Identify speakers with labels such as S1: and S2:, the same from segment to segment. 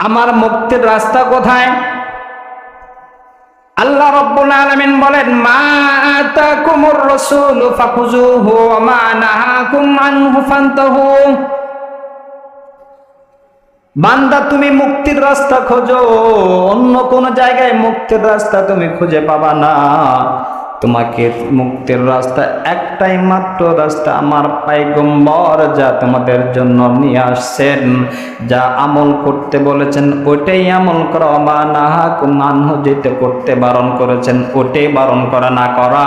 S1: আমার মুক্তির রাস্তা কোথায়? আল্লাহ রব্বুল আলামিন বলেন, মা আতাকুমুর রাসূল ফাখুযুহু ওয়া মা নাহাকুম আনহু ফান্তাহু। বান্দা, তুমি মুক্তির রাস্তা খোঁজো, অন্য কোন জায়গায় মুক্তির রাস্তা তুমি খুঁজে পাবা না। তোমাকে মুক্তির রাস্তা, একটাই মাত্র রাস্তা আমার পাইগম্বর যা তোমাদের জন্য নিয়ে আসছেন, যা আমল করতে বলেছেন ওটাই আমল করা বা নাহা মানহ যেতে করতে বারণ করেছেন ওটাই বারণ করা না করা।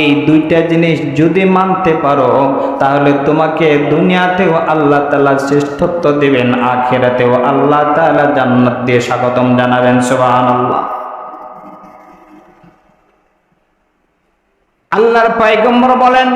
S1: এই দুইটা জিনিস যদি মানতে পারো, তাহলে তোমাকে দুনিয়াতেও আল্লাহ তালা শ্রেষ্ঠত্ব দিবেন, আখেরাতেও আল্লাহ তালা জান্নাত দিয়ে স্বাগতম জানাবেন সুবাহ আল্লাহ আল্লাহর পায়গম্বর বলেন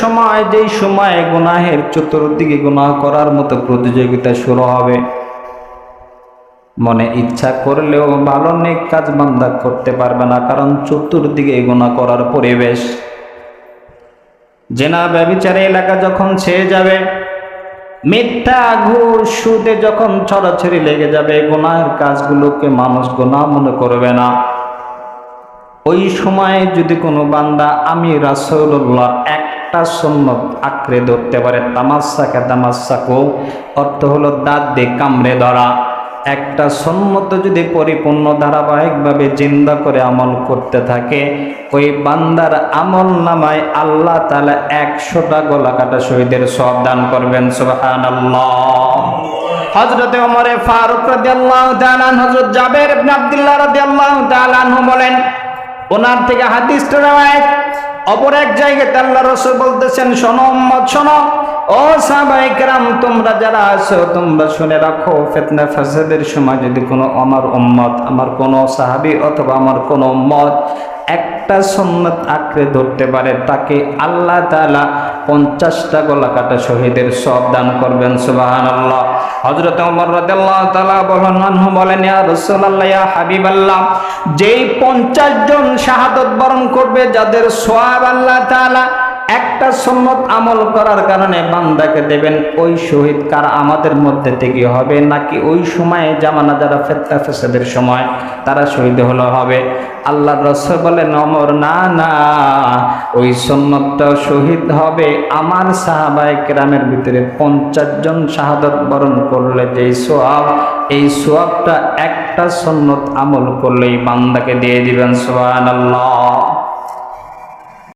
S1: সময় সময় গুনাহের চতুর্দিকে গুনাহ করার মতো প্রতিযোগিতা শুরু হবে, মনে ইচ্ছা করলেও ভালো নেক কাজ বান্দা করতে পারবে না, কারণ চতুর্দিকে গুনাহ করার পরিবেশ জেনা ব্যবিচারে এলাকা যখন ছেয়ে যাবে, মিথ্যা ঘুষ সুদে যখন ছড়াছড়ি লেগে যাবে গোনার কাজগুলোকে মানুষ গোনা মনে করবে না। ওই সময়ে যদি কোনো বান্দা আমি রাসৌল্লাহ একটা সন্ন্যত আঁকড়ে ধরতে পারে, তামাশাকে তামাশাকো অর্থ হলো দাঁত দিয়ে কামড়ে ধরা। একটা সন্মত যদি পরিপূর্ণ ধারাবাহিকভাবে জিন্দা করে আমল করতে থাকে, ওই বান্দার আমল নামায় আল্লাহ তালা একশোটা গলা কাটা শহীদের সব দান করবেন সুবাহান হজরতে ওমরে ফারুক রাদি আল্লাহ হজরত জাবের আব্দুল্লাহ রাদি আল্লাহ তালানহু বলেন, ওনার থেকে রাওয়ায়াত। অপর এক জায়গায় আল্লাহ রসুল বলতেছেন, শোনো শোনো। ও সাহাবাই কেরাম, তোমরা যারা আছো, তোমরা শুনে রাখো, ফেতনা ফাসাদের সময় যদি কোনো আমার উম্মত, আমার কোনো সাহাবি অথবা আমার কোনো উম্মত একটা সন্ন্যত আঁকড়ে ধরতে পারে, তাকে আল্লাহ তাআলা পঞ্চাশটা গলা কাটা শহীদের সব দান করবেন সুবাহান আল্লাহ হজরত বলেন বলেন ইয়া হাবিবাল্লাহ, যেই পঞ্চাশ জন শাহাদত বরণ করবে, যাদের সোয়াব আল্লাহ তাআলা একটা সম্মত আমল করার কারণে বান্দাকে দেবেন, ওই শহীদ কার আমাদের মধ্যে থেকে হবে, নাকি ওই সময়ে জামানা যারা ফেতনা ফেসাদের সময় তারা শহীদ হলো হবে? আল্লাহ রসুল বলেন, অমর, না না, ওই সন্ন্যতটা শহীদ হবে আমার সাহাবায় গ্রামের ভিতরে। পঞ্চাশ জন শাহাদত বরণ করলে যেই সোয়াব, এই সোয়াবটা একটা সন্ন্যত আমল করলেই বান্দাকে দিয়ে দিবেন সোহান আল্লাহ